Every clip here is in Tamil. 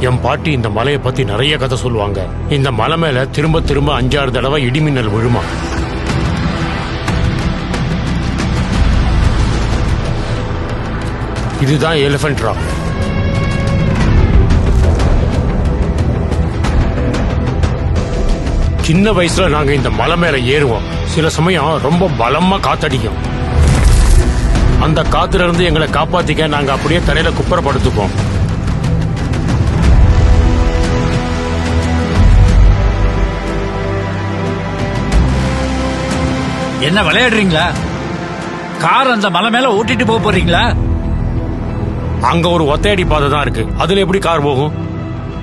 என் பாட்டி இந்த மலையை பத்தி நிறைய கதை சொல்லுவாங்க. இந்த மலை மேல திரும்ப திரும்ப அஞ்சாறு தடவை இடிமின்னல் விழுமா? இதுதான் எலிபென்ட் ராக் சின்ன வயசுல நாங்க இந்த மலை மேல ஏறுவோம். சில சமயம் ரொம்ப பலமா காத்தடிக்கும். அந்த காத்துல இருந்து எங்களை காப்பாத்திக்க நாங்க அப்படியே தரையில குப்புறப்படுத்துப்போம் என்ன விளையாடுறீங்களா? கார் அந்த மலை மேல ஓட்டிட்டு போக போறீங்களா? அங்க ஒரு ஒத்தையடி பாதை தான் இருக்கு. அதுல எப்படி கார் போகும்?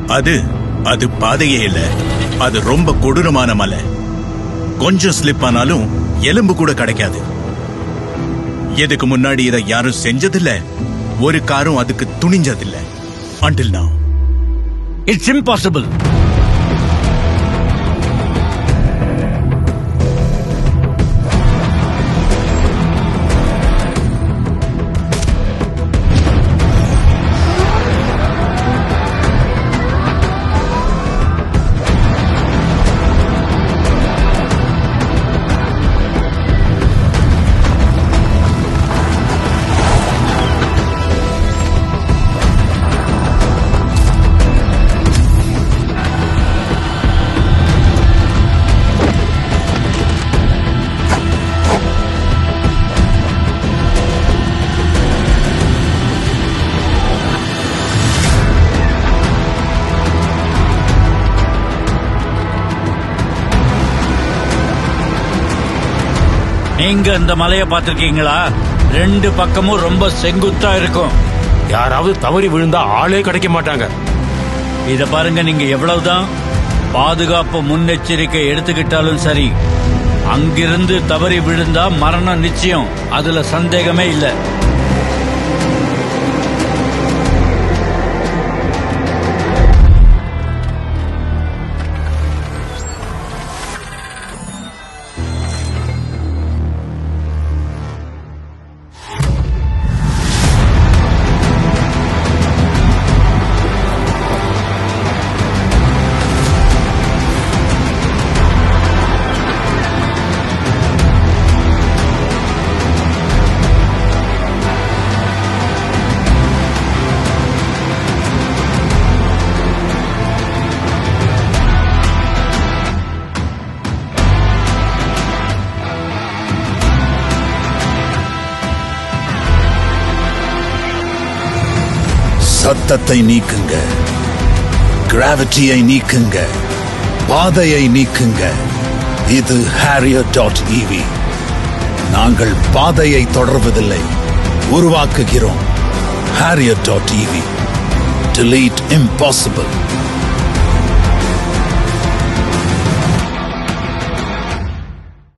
அது அது பாதையே இல்ல. அது ரொம்ப கொடூரமான மலை. கொஞ்சம் ஸ்லிப் ஆனாலும் எலும்பு கூட கிடைக்காது. இதுக்கு முன்னாடி இதை யாரும் செஞ்சதில்ல? ஒரு காரும் அதுக்கு துணிஞ்சதில்ல. Until now. இட்ஸ் இம்பாசிபிள் நீங்க இந்த மலையை பார்த்திருக்கீங்களா? ரெண்டு பக்கமும் ரொம்ப செங்குத்தா இருக்கும். யாராவது தவறி விழுந்தா ஆளே கிடைக்க மாட்டாங்க. இத பாருங்க நீங்க எவ்வளவுதான் பாதுகாப்பு முன்னெச்சரிக்கை எடுத்துக்கிட்டாலும் சரி அங்கிருந்து தவறி விழுந்தா மரணம் நிச்சயம். அதுல சந்தேகமே இல்லை. சத்தத்தை நீக்குங்க. கிராவிட்டியை நீக்குங்க. பாதையை நீக்குங்க. இது ஹாரியர் டாட் இவி நாங்கள் பாதையை தொடர்வதில்லை. உருவாக்குகிறோம். Harrier dot EV delete impossible.